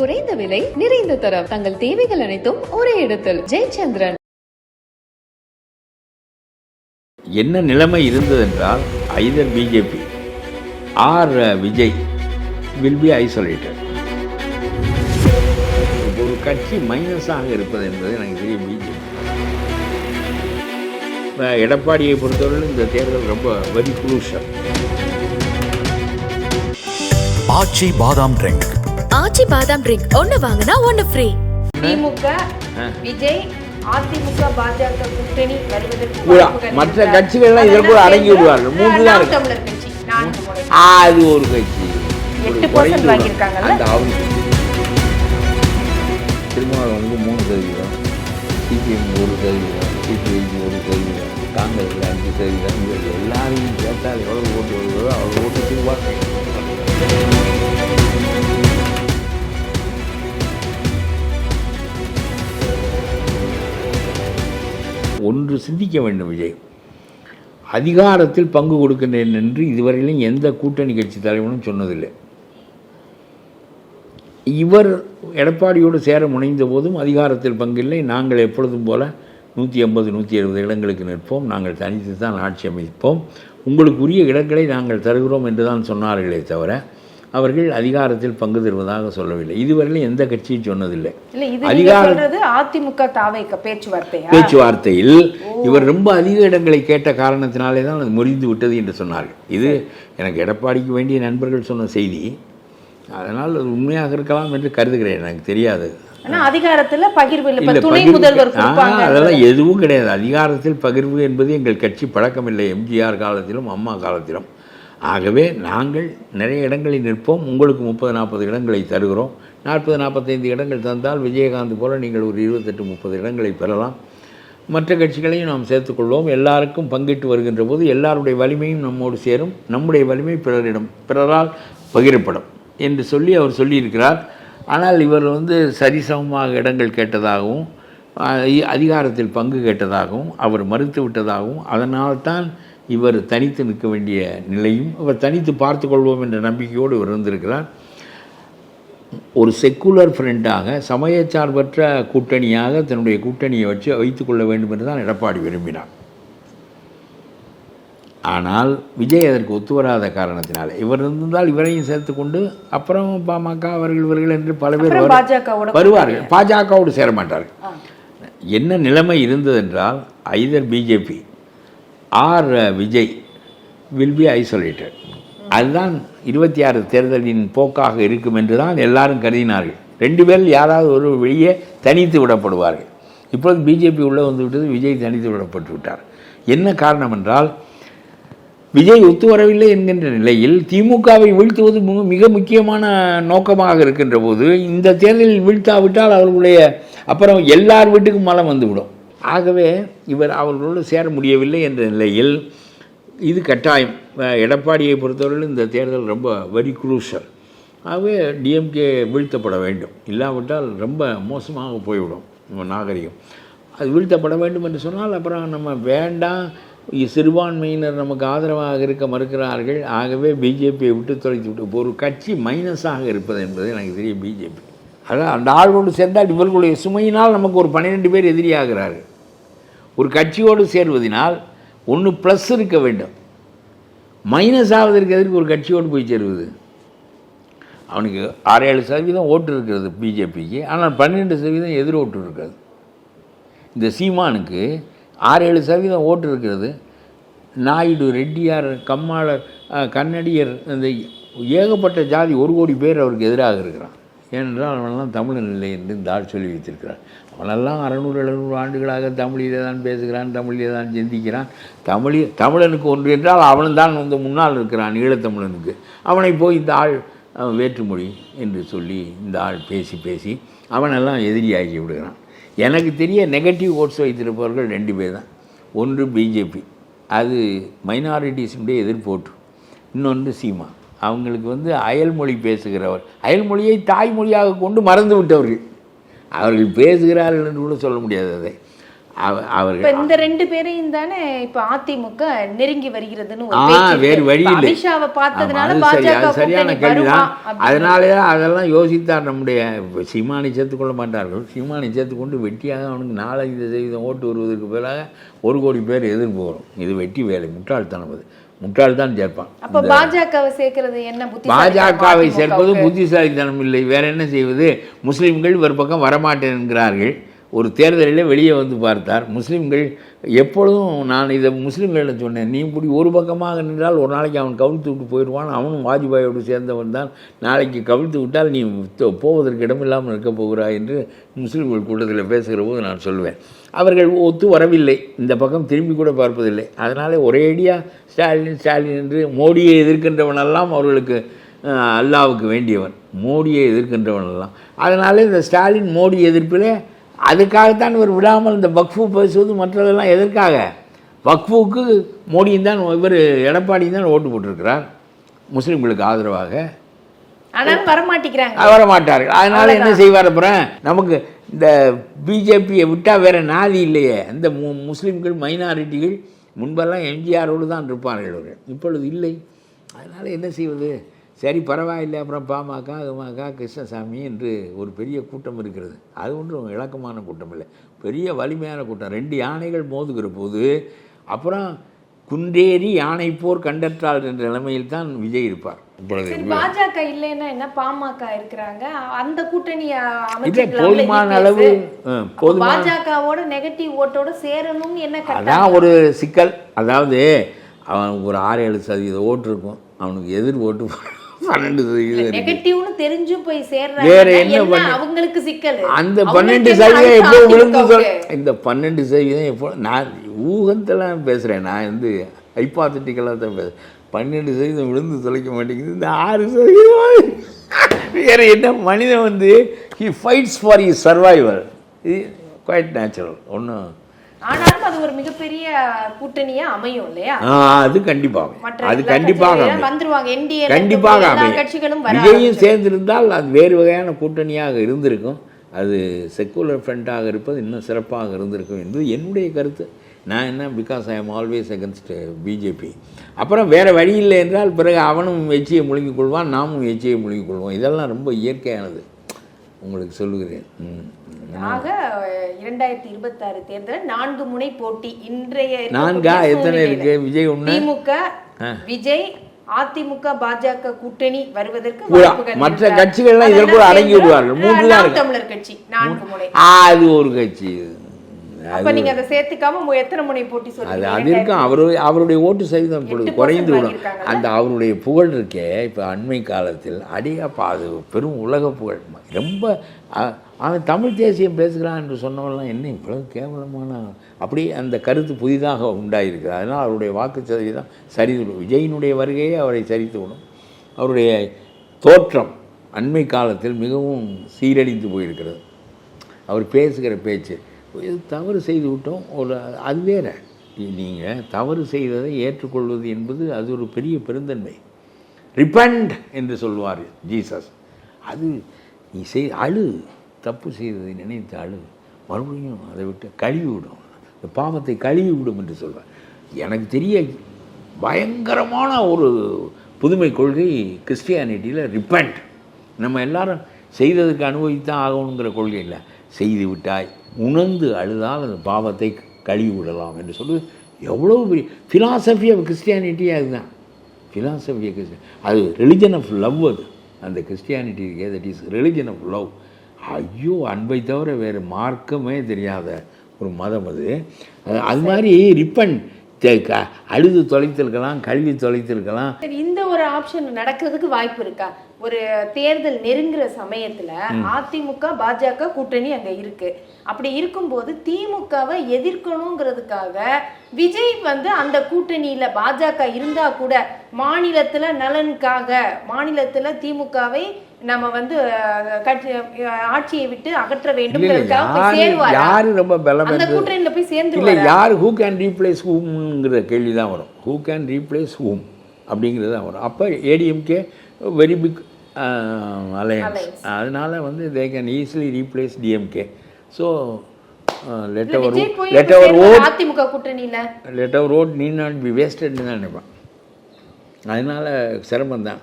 குறைந்த விலை நிறைந்த தரம். தங்கள் தேவைகள் அனைத்தும் ஒரே இடத்தில். ஜெயச்சந்திரன். என்ன நிலைமை இருந்ததென்றால் either BJP or Vijay will be isolated ஒரு கட்சி மைனஸாக இருப்பது என்பது எனக்கு தெரியும் பிஜேபி எடப்பாடியை பொறுத்தவரையில் இந்த தேர்தல் ரொம்ப வெரி குரூஷல் ஆச்சி பாதாம் ட்ரிங்க் ஆச்சி பாதாம் ட்ரிங்க் ஒன்னு வாங்கினா ஒன்னு ஃப்ரீ திமுக விஜய் அதிமுக பாஜக கூட்டணி வருவதற்கு கூட மற்ற. கட்சிகள்லாம் இதற்குள்ள அதெல்லாம் அடங்கி விடுவார்கள். மூன்று தான் இருக்கு. அது ஒரு கட்சி. 8% குறைந்து வாங்கியிருக்காங்கல்ல? அந்த அவங்க திருமாவளவன் வந்து மூணு சதவீதம். சிபிஎம் ஒரு சதவீதம். சிபிஐக்கு ஒரு சதவீதம். காங்கிரஸில் அஞ்சு சதவீதம். எல்லாரையும் கேட்டால் எவ்வளவு ஓட்டு வருகிறதோ அவ்வளோ ஓட்டு திருவாங்க ஒன்று சிந்திக்க வேண்டும் விஜய். அதிகாரத்தில் பங்கு கொடுக்கின்றேன் என்று இதுவரையிலும் எந்த கூட்டணி கட்சி தலைவனும் சொன்னதில்லை. இவர் எடப்பாடியோடு சேர முனைந்த போதும் அதிகாரத்தில் பங்கில்லை. நாங்கள் எப்பொழுதும் போல நூற்றி ஐம்பது நூற்றி எழுபது இடங்களுக்கு நிற்போம். நாங்கள் தனித்து தான் ஆட்சி அமைப்போம். உங்களுக்குரிய இடங்களை நாங்கள் தருகிறோம் என்று தான் சொன்னார்களே தவிர அவர்கள் அதிகாரத்தில் பங்கு தருவதாக சொல்லவில்லை. இதுவரையிலும் எந்த கட்சியும் சொன்னதில்லை. இல்ல இது நீங்க அதிகார- சொல்றது அதிமுக தாவைக்க பேச்சுவார்த்தையா? பேச்சுவார்த்தையில் இவர் ரொம்ப அதிக இடங்களை கேட்ட காரணத்தினாலே தான் அது முறிந்து விட்டது என்று சொன்னார்கள். இது எனக்கு எடப்பாடிக்கு வேண்டிய நண்பர்கள் சொன்ன செய்தி. அதனால் அது உண்மையாக இருக்கலாம் என்று கருதுகிறேன். எனக்கு தெரியாது. ஆனா அதிகாரத்துல பகிர்வு இல்ல. இல்லை, துணை முதல்வர் அதெல்லாம் எதுவும் கிடையாது. அதிகாரத்தில் பகிர்வு என்பது எங்கள் கட்சி பழக்கமில்லை. எம்ஜிஆர் காலத்திலும் அம்மா காலத்திலும். ஆகவே நாங்கள் நிறைய இடங்களில் நிற்போம். உங்களுக்கு முப்பது நாற்பது இடங்களை தருகிறோம். நாற்பது நாற்பத்தைந்து இடங்கள் தந்தால் விஜயகாந்த் போல நீங்கள் ஒரு இருபத்தெட்டு முப்பது இடங்களை பெறலாம். மற்ற கட்சிகளையும் நாம் சேர்த்துக்கொள்வோம் எல்லாருக்கும் பங்கிட்டு வருகின்ற போது எல்லாருடைய வலிமையும் நம்மோடு சேரும். நம்முடைய வலிமை பிறரிடம் பிறரால் பகிரப்படும் என்று சொல்லி அவர் சொல்லியிருக்கிறார். ஆனால் இவர் வந்து சரிசமமாக இடங்கள் கேட்டதாகவும் அதிகாரத்தில் பங்கு கேட்டதாகவும் அவர் மறுத்து விட்டதாகவும் அதனால்தான் இவர் தனித்து நிற்க வேண்டிய நிலையும் அவர் தனித்து பார்த்து கொள்வோம் என்ற நம்பிக்கையோடு இவர் இருந்திருக்கிறார். ஒரு செக்குலர் ஃப்ரெண்டாக சமயச்சார்பற்ற கூட்டணியாக தன்னுடைய கூட்டணியை வச்சு வைத்துக்கொள்ள வேண்டும் என்று தான் எடப்பாடி விரும்பினார். ஆனால் விஜய் அதற்கு ஒத்து வராத காரணத்தினால இவர் இருந்தால் இவரையும் சேர்த்துக்கொண்டு அப்புறம் பாமக அவர்கள் இவர்கள் என்று பல பேர் வருவார்கள். பாஜகவோடு சேர மாட்டார்கள். என்ன நிலைமை இருந்ததென்றால் either BJP or Vijay will be isolated அதுதான் இருபத்தி ஆறு தேர்தலின் போக்காக இருக்கும் என்று தான் எல்லாரும் கருதினார்கள். ரெண்டு பேரில் யாராவது ஒரு வெளியே தனித்து விடப்படுவார்கள். இப்பொழுது பிஜேபி உள்ளே வந்து விட்டது விஜய் தனித்து விடப்பட்டு விட்டார். என்ன காரணம் என்றால் விஜய் ஒத்து வரவில்லை என்கின்ற நிலையில் திமுகவை வீழ்த்துவது மிக முக்கியமான நோக்கமாக இருக்கின்ற போது இந்த தேர்தலில் வீழ்த்தாவிட்டால் அவர்களுடைய அப்புறம் எல்லார் வீட்டுக்கும் மலம் வந்துவிடும். ஆகவே இவர் அவர்களோடு சேர முடியவில்லை என்ற நிலையில் இது கட்டாயம். எடப்பாடியை பொறுத்தவரையில் இந்த தேர்தல் ரொம்ப வெரி குரூஷல் ஆகவே டிஎம்கே வீழ்த்தப்பட வேண்டும். இல்லாவிட்டால் ரொம்ப மோசமாக போய்விடும் நம்ம நாகரிகம். அது வீழ்த்தப்பட வேண்டும் என்று சொன்னால் அப்புறம் நம்ம வேண்டாம். சிறுபான்மையினர் நமக்கு ஆதரவாக இருக்க மறுக்கிறார்கள். ஆகவே பிஜேபியை விட்டு தொலைத்து விட்டு ஒரு கட்சி மைனஸாக இருப்பது என்பது எனக்கு தெரியும் பிஜேபி அதான் அந்த ஆள்களோடு சேர்ந்தால் இவர்களுடைய சுமையினால் நமக்கு ஒரு பன்னிரெண்டு பேர் எதிரியாகிறார்கள். ஒரு கட்சியோடு சேர்வதனால் ஒன்று ப்ளஸ் இருக்க வேண்டும். மைனஸ் ஆவதற்கு எதற்கு ஒரு கட்சியோடு போய் சேருவது? அவனுக்கு ஆறு ஏழு சதவீதம் ஓட்டு இருக்கிறது பிஜேபிக்கு ஆனால் பன்னிரெண்டு சதவீதம் எதிர் ஓட்டு இருக்கிறது இந்த சீமானுக்கு ஆறு ஏழு சதவீதம் ஓட்டு இருக்கிறது. நாயுடு ரெட்டியார் கம்மாளர் கன்னடியர் இந்த ஏகப்பட்ட ஜாதி ஒரு கோடி பேர் அவருக்கு எதிராக இருக்கிறான். ஏனென்றால் அவனெல்லாம் தமிழன் இல்லை என்று இந்த ஆள் சொல்லி வைத்திருக்கிறான் அவனெல்லாம் அறநூறு எழுநூறு ஆண்டுகளாக தமிழிலே தான் பேசுகிறான் தமிழிலே தான் சிந்திக்கிறான். தமிழி தமிழனுக்கு ஒன்று என்றால் அவன் தான் வந்து முன்னால் இருக்கிறான் ஈழத்தமிழனுக்கு. அவனை போய் இந்த ஆள் வேற்றுமொழி என்று சொல்லி இந்த ஆள் பேசி பேசி அவனெல்லாம் எதிரியாகி விடுகிறான். எனக்கு தெரிய நெகட்டிவ் ஓட்ஸ் வைத்திருப்பவர்கள் ரெண்டு பேர் தான். ஒன்று பிஜேபி அது மைனாரிட்டிஸுடைய எதிர்ப்போட்டு. இன்னொன்று சீமா அவங்களுக்கு வந்து அயல்மொழி பேசுகிறவர். அயல்மொழியை தாய்மொழியாக கொண்டு மறந்து விட்டவர்கள் அவர்கள் பேசுகிறார்கள் என்று கூட சொல்ல முடியாது அதை. அவர்கள் இந்த ரெண்டு பேரையும் தானே இப்ப அதிமுக நெருங்கி வருகிறதுன்னு. வேறு வழி இல்லை. பார்த்ததுனால சரியான கூட்டணி கேள்வி வருமா தான் அப்படின்னு. அதனாலே தான் அதெல்லாம் யோசித்தார் நம்முடைய சீமானை சேர்த்துக்கொள்ள மாட்டார்கள். சீமானை சேர்த்துக்கொண்டு வெட்டியாக அவனுக்கு நாலஞ்சு சதவீதம் ஓட்டு வருவதற்கு பதிலாக ஒரு கோடி பேர் எதிர்ப்பு வரும். இது வெட்டி வேலை முட்டாள்தனம் அது. முட்டாள்தான் சேர்ப்பான் அப்ப பாஜகவை சேர்க்கிறது என்ன பாஜகவை சேர்ப்பது புத்தி புத்திசாலித்தனம் இல்லை. வேற என்ன செய்வது? முஸ்லிம்கள் ஒரு பக்கம் வரமாட்டேன் என்கிறார்கள் ஒரு தேர்தலில் வெளியே வந்து பார்த்தார். முஸ்லீம்கள் எப்பொழுதும் நான் இதை முஸ்லீம்களிடம் சொன்னேன். நீ இப்படி ஒரு பக்கமாக நின்றால் ஒரு நாளைக்கு அவன் கவிழ்த்து விட்டு போயிடுவான். அவனும் வாஜ்பாயோடு சேர்ந்தவன் தான். நாளைக்கு கவிழ்த்து விட்டால் நீ போவதற்கு இடமில்லாமல் இருக்க போகிறாய் என்று முஸ்லீம்கள் கூட்டத்தில் பேசுகிற போது நான் சொல்வேன். அவர்கள் ஒத்து வரவில்லை. இந்த பக்கம் திரும்பி கூட பார்ப்பதில்லை. அதனாலே ஒரேடியாக ஸ்டாலின் ஸ்டாலின் என்று மோடியை எதிர்க்கின்றவனெல்லாம் அவர்களுக்கு அல்லாவுக்கு வேண்டியவன். மோடியை எதிர்க்கின்றவனெல்லாம் அதனால் இந்த ஸ்டாலின் மோடி எதிர்ப்பில் அதுக்காகத்தான் இவர் விடாமல் இந்த வக்ஃபு பேசுவது மற்றதெல்லாம் எதற்காக? வக்ஃபுக்கு மோடியும் தான் இவர் எடப்பாடியும் தான் ஓட்டு போட்டிருக்கிறார். முஸ்லீம்களுக்கு ஆதரவாக. வரமாட்டேங்கிறாங்க. வர மாட்டார்கள் அதனால என்ன செய்வார் அப்புறம்? நமக்கு இந்த பிஜேபியை விட்டால் வேற நாதி இல்லையே. இந்த மு முஸ்லீம்கள் மைனாரிட்டிகள் முன்பெல்லாம் எம்ஜிஆரோடு தான் இருப்பார்கள் அவர்கள். இப்பொழுது இல்லை. அதனால் என்ன செய்வது? சரி பரவாயில்லை. அப்புறம் பாமக அகமக கிருஷ்ணசாமி என்று ஒரு பெரிய கூட்டம் இருக்கிறது. அது ஒன்றும் இலக்கமான கூட்டம் இல்லை. பெரிய வலிமையான கூட்டம். ரெண்டு யானைகள் மோதுகிற போது அப்புறம் குன்றேறி யானை போர் கண்டற்றாள் என்ற நிலைமையில் தான் விஜய் இருப்பார். பாஜக இல்லைன்னா என்ன? பாமக இருக்கிறாங்க. அந்த கூட்டணி போதுமான அளவு பாஜகவோட நெகட்டிவ் ஓட்டோட சேரணும்னு என்ன? அதான் ஒரு சிக்கல். அதாவது அவன் ஒரு ஆறு ஏழு சதவீத ஓட்டு இருக்கும். அவனுக்கு எதிர் ஓட்டு பன்னெண்டு. நெகட்டிவ்னு தெரிஞ்சும் போய் சேர்றாங்க வேற என்ன பண்ண- அவங்களுக்கு சிக்கல். அந்த பன்னெண்டு சதவீதம் எப்போ விழுந்து சொல்? இந்த பன்னெண்டு சதவீதம் எப்போ நான் ஊகத்தெல்லாம் பேசுகிறேன் நான் வந்து ஹைப்பாத்தட்டிக்கலாக தான் பேசுகிறேன் பன்னெண்டு சதவீதம் விழுந்து தொலைக்க மாட்டேங்குது. இந்த ஆறு சதவீதம் வேறு என்ன மனிதன் வந்து he fights for his survival இது குவைட் நேச்சுரல் ஒன்றும் ஆனாலும் அது ஒரு மிகப்பெரிய கூட்டணியா அமையும் இல்லையா? அது கண்டிப்பாக அது கண்டிப்பாக. வந்துருவாங்க. என்டிஏ கண்டிப்பாக கட்சிகளும் விஜயும். சேர்ந்திருந்தால் அது வேறு வகையான கூட்டணியாக இருந்திருக்கும். அது செக்குலர் ஃப்ரண்டாக இருப்பது இன்னும் சிறப்பாக இருந்திருக்கும் என்பது என்னுடைய கருத்து. நான் என்ன? Because I am always against BJP அப்புறம் வேறு வழி இல்லை என்றால் பிறகு அவனும் எச்சியை முழுங்கிக் கொள்வான் நாமும் எச்சியை முழுங்கிக் கொள்வோம். இதெல்லாம் ரொம்ப இயற்கையானது. உங்களுக்கு சொல்லுகிறேன். ஆக இரண்டாயிரத்தி இருபத்தாறு தேர்தல் நான்கு முனை போட்டி இன்றைய நான்கா? எத்தனை. இருக்கு? விஜய் திமுக விஜய் அதிமுக பாஜக கூட்டணி வருவதற்கு மற்ற? கட்சிகள்லாம் அதெல்லாம் அடங்கி விடுவார்கள். மூன்று தமிழர் கட்சி நான்கு முனை அது ஒரு கட்சி. அப்ப நீங்க அதை சேர்த்துக்காம எத்தனை முனை போட்டி அது அது இருக்கும் அவரு அவருடைய ஓட்டு சதவீதம் குறைந்து விடும்? அந்த அவருடைய புகழ் இருக்கே இப்போ அண்மை காலத்தில் அடியாப்பா அது பெரும் உலக புகழ். ரொம்ப அவன் தமிழ் தேசியம் பேசுகிறான் என்று சொன்னவெல்லாம் என்ன இவ்வளவு கேவலமான அப்படி அந்த கருத்து புதிதாக உண்டாயிருக்கு அதனால் அவருடைய வாக்கு சதவீதம் சரிந்துவிடும் விஜயினுடைய வருகையே அவரை சரித்து விடும். அவருடைய தோற்றம் அண்மை காலத்தில் மிகவும் சீரழிந்து போயிருக்கிறது. அவர் பேசுகிற பேச்சு இது தவறு செய்து விட்டோம். ஒரு அது வேற. நீங்கள் தவறு செய்ததை ஏற்றுக்கொள்வது என்பது அது ஒரு பெரிய பெருந்தன்மை. ரிப்பண்ட் என்று சொல்வார் ஜீசஸ். அது நீ செய் அழு. தப்பு செய்ததை நினைத்து அழு. மறுபடியும் அதை விட்டு கழுவி விடும் இந்த பாவத்தை கழுவி விடும் என்று சொல்வார். எனக்கு தெரிய பயங்கரமான ஒரு புதுமை கொள்கை கிறிஸ்டியானிட்டியில் ரிப்பண்ட் நம்ம எல்லாரும் செய்ததுக்கு அனுபவித்தான் ஆகணுங்கிற கொள்கை இல்லை. செய்து விட்டாய். உணர்ந்து அழுதால் அந்த பாவத்தை கழுவி விடலாம் என்று சொல்லி எவ்வளோ பெரிய ஃபிலாசபி ஆஃப் கிறிஸ்டியானிட்டி அதுதான். ஃபிலாசபி கிறிஸ்டியன் அது ரிலிஜன் ஆஃப் லவ் அது. அந்த கிறிஸ்டியானிட்டி இருக்கே that is religion of love ஐயோ அன்பை தவிர வேறு மார்க்கமே தெரியாத ஒரு மதம் அது- அது மாதிரி ரிப்பன் அழுது தொலைத்திருக்கலாம் கல்வி தொலைத்திருக்கலாம். இந்த ஒரு ஆப்ஷன் நடக்கிறதுக்கு வாய்ப்பு இருக்கா? ஒரு தேர்தல் நெருங்குற சமயத்துல அதிமுக பாஜக கூட்டணி அங்க இருக்கு. அப்படி இருக்கும்போது திமுகவை எதிர்க்கணுங்கிறதுக்காக விஜய் வந்து அந்த கூட்டணியில பாஜக இருந்தா கூட மாநிலத்துல நலனுக்காக மாநிலத்துல திமுகவை நம்ம வந்து ஆட்சியை விட்டு அகற்ற இல்லை இல்லை போய் யார் ரொம்ப பலம் அந்த கூட்டணியில போய் இல்லை சேர்ந்துருவாரா யார் ஹூ கேன் ரீப்ளேஸ் ஹூம்ங்கிற கேள்வி தான் வரும். ஹூ கேன் ரீப்ளேஸ் ஹூம் அப்படிங்கிறது தான் வரும். அப்போ ஏடிஎம்கே வெரி பிக் அலையன்ஸ். அதனால வந்து they can easily replace DMK so let இல்ல, அவர் லெட் அவர் ஓட் அதிமுக கூட்டணியில? லெட் அவர் ஓட் நீ நாட் பி வேஸ்டட்னு தான் நினைப்பேன். அதனால் சிரமம் தான்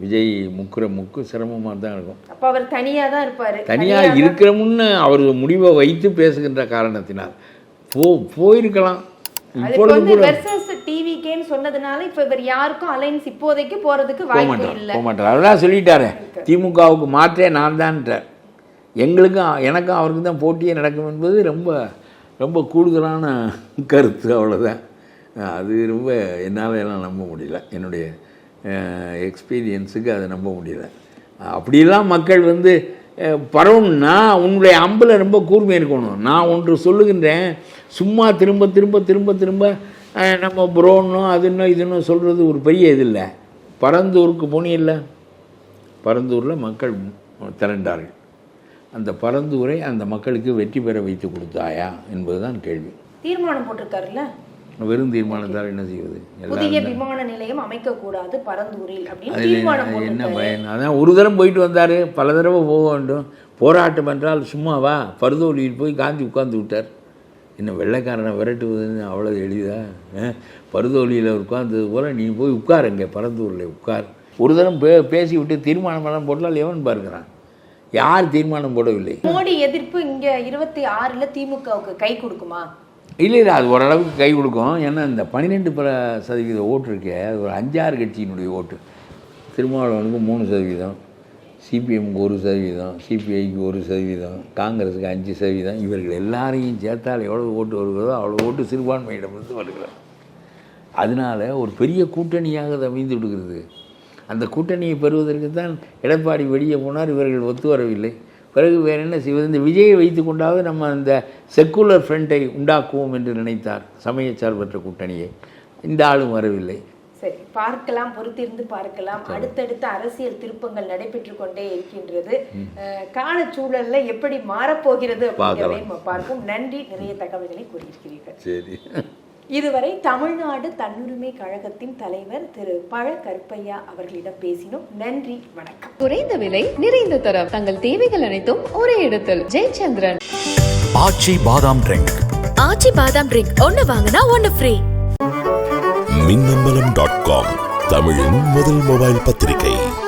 விஜய் முக்குற முக்கு சிரமமாக தான் இருக்கும். அப்ப அவர் தனியா தான் இருப்பாரு. தனியாக தான். இருக்கிறோம்னு அவர் முடிவை வைத்து பேசுகின்ற காரணத்தினால். போ போயிருக்கலாம். இப்பொழுது வெர்சஸ் டிவிகேன்னு சொன்னதுனால இப்ப இவர் யாருக்கும் அலைன்ஸ் இப்போதைக்கு போறதுக்கு போக வாய்ப்பு இல்ல. போக மாட்டார். அதெல்லாம் சொல்லிட்டாரு திமுகவுக்கு மாற்றே நான் தான்ட்டார். எங்களுக்கும் எனக்கும் அவருக்கும் தான் போட்டியே நடக்கும் என்பது ரொம்ப ரொம்ப கூடுதலான கருத்து அவ்வளோதான் அது ரொம்ப என்னால் எல்லாம் நம்ப முடியல. என்னுடைய எக்ஸ்பீரியன்ஸுக்கு அதை நம்ப முடியல. அப்படிலாம் மக்கள் வந்து பரவணும்னா உன்னுடைய அம்பில் ரொம்ப கூர்மை இருக்கணும். நான் ஒன்று சொல்லுகின்றேன் சும்மா திரும்ப திரும்ப திரும்ப திரும்ப நம்ம புரோன்னோ அதுன்னு இதுன்னு சொல்கிறது ஒரு பெரிய இது இல்லை. பரந்தூருக்கு போனியில்லை பரந்தூரில் மக்கள் திரண்டார்கள். அந்த பரந்தூரை அந்த மக்களுக்கு வெற்றி பெற வைத்து கொடுத்தாயா என்பதுதான் கேள்வி. தீர்மானம் போட்டிருக்காருல்ல? வெறும் தீர்மானத்தால் என்ன செய்வது? புதிய விமான நிலையம் அமைக்க கூடாது பரந்தூரில் அப்படின்னு என்ன- பயன்? அதான் ஒரு தரம் போயிட்டு வந்தார் பல தடவை போக வேண்டும். போராட்டம் என்றால் சும்மாவா பருதோலியில் போய் காந்தி உட்கார்ந்து விட்டார். என்ன வெள்ளைக்காரனை விரட்டுவதுன்னு அவ்வளோ எளிதா? பருதோலியில் உட்கார்ந்தது போல் நீ போய் உட்கார் இங்கே பரந்தூரில் உட்கார். ஒரு தரம் பே பேசி விட்டு தீர்மானமெல்லாம் போட்டால் எவன் பார்க்கிறான்? யார் தீர்மானம் போடவில்லை? மோடி எதிர்ப்பு இங்க இருபத்தி ஆறுல திமுகவுக்கு கை கொடுக்குமா? இல்லை இல்லை அது ஓரளவுக்கு கை கொடுக்கும். ஏன்னா இந்த பன்னிரெண்டு பல சதவீத ஓட்டு இருக்கே அது ஒரு அஞ்சாறு கட்சியினுடைய ஓட்டு. திருமாவளவனுக்கு மூணு சதவீதம் சிபிஎம்க்கு ஒரு சதவீதம் சிபிஐக்கு ஒரு சதவீதம் காங்கிரஸுக்கு அஞ்சு சதவீதம். இவர்கள் எல்லாரையும் சேர்த்தால் எவ்வளோ ஓட்டு வருகிறதோ அவ்வளோ ஓட்டு சிறுபான்மையிடமிருந்து வருகிறது. அதனால் ஒரு பெரிய கூட்டணியாக அது அமைந்து விடுகிறது. அந்த கூட்டணியை பெறுவதற்கு தான் எடப்பாடி வெளியே போனார் இவர்கள் ஒத்து வரவில்லை. பிறகு வேறு என்ன செய்வது? இந்த விஜயை வைத்து கொண்டாவது நம்ம அந்த செக்குலர் ஃப்ரண்ட்டை உண்டாக்குவோம் என்று நினைத்தார் சமயச்சார்பற்ற கூட்டணியை. இந்த ஆளும் வரவில்லை. சரி பார்க்கலாம் பொறுத்திருந்து பார்க்கலாம். அடுத்தடுத்த அரசியல் திருப்பங்கள் நடைபெற்று கொண்டே இருக்கின்றது. அஹ், காலச்சூழல்ல எப்படி மாறப்போகிறது அப்படிங்கிறதை நம்ம பார்ப்போம். நன்றி நிறைய தகவல்களை கூறியிருக்கிறீர்கள். சரி. இதுவரை தமிழ்நாடு தன்னுரிமை கழகத்தின் தலைவர் திரு பழ கருப்பையா அவர்களிடம் பேசினோம். நன்றி வணக்கம். குறைந்த விலை நிறைந்த தரம். தங்கள் தேவைகள் அனைத்தும் ஒரே இடத்தில். ஜெயச்சந்திரன். ஆச்சி பாதாம் ட்ரிங்க். ஆச்சி பாதாம் ட்ரிங்க். ஒன்னு வாங்கினா ஒன்னு ஃப்ரீ மின்னம்பலம் டாட் காம் தமிழின் முதல் மொபைல் பத்திரிகை.